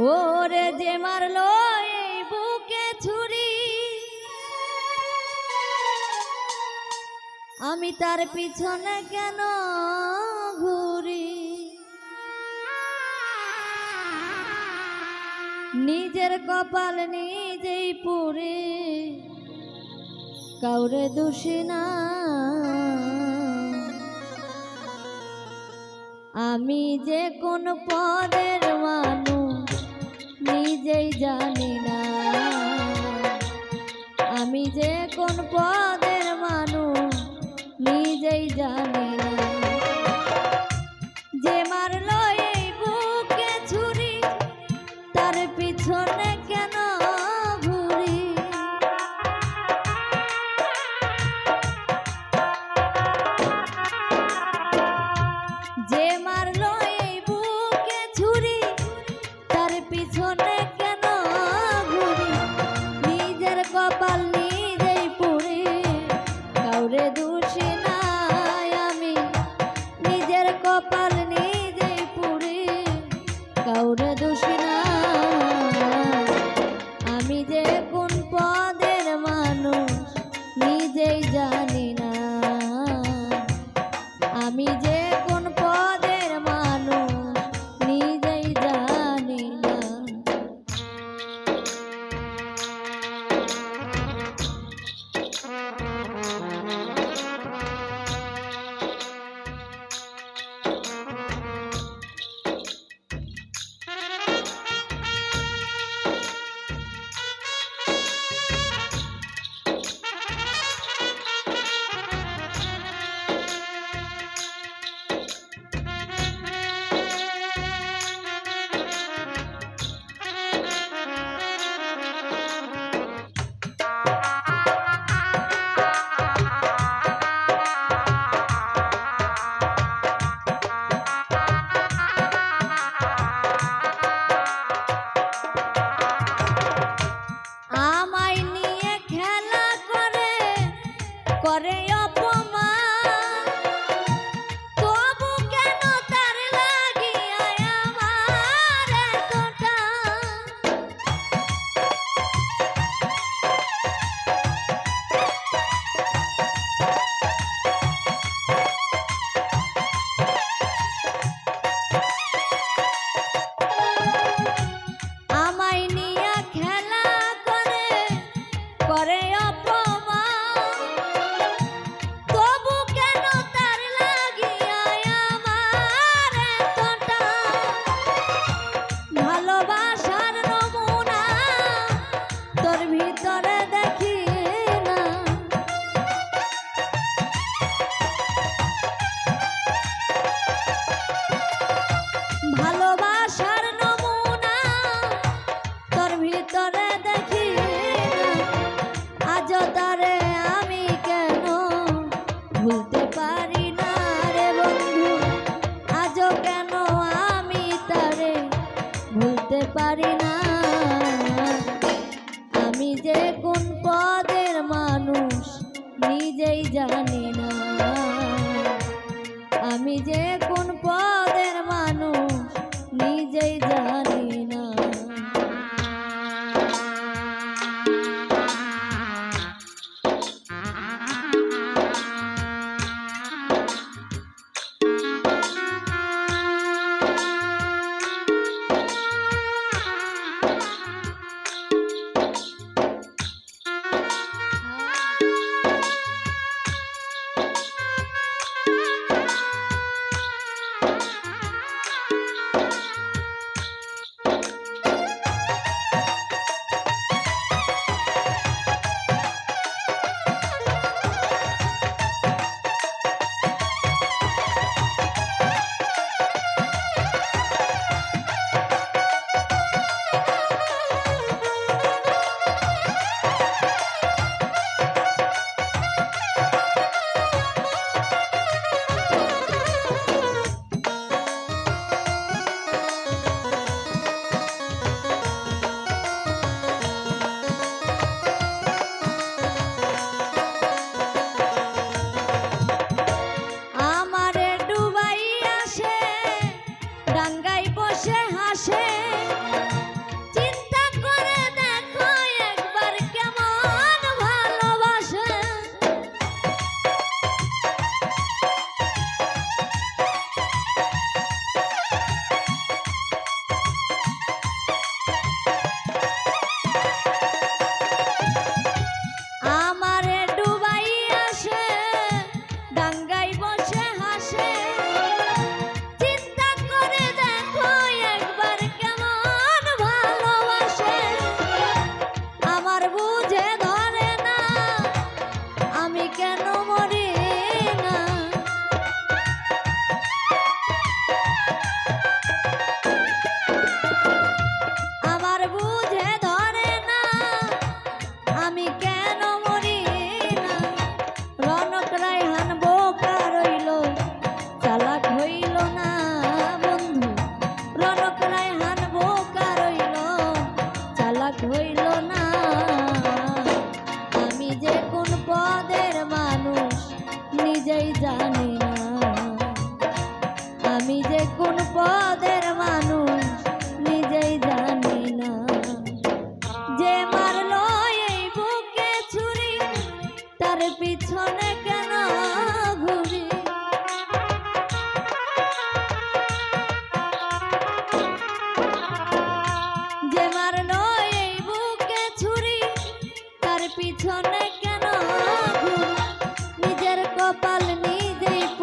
ওরে যে মারলো এই বুকে ছুরি। আমি তার পিছনে কেন ঘুরি? নিজের কপাল নিজেই পুরে। কাউরে দোষী না। আমি যে কোন পদের মানুষ। নিজেই জানি না। আমি যে কোন পদের মানুষ নিজেই জানি ভুলতে পারি না রে বন্ধু। আজ কেন আমি তারে ভুলতে পারি না? আমি যে কোন পদের মানুষ, নিজেই জানি না। আমি যে কোন কপাল নিজের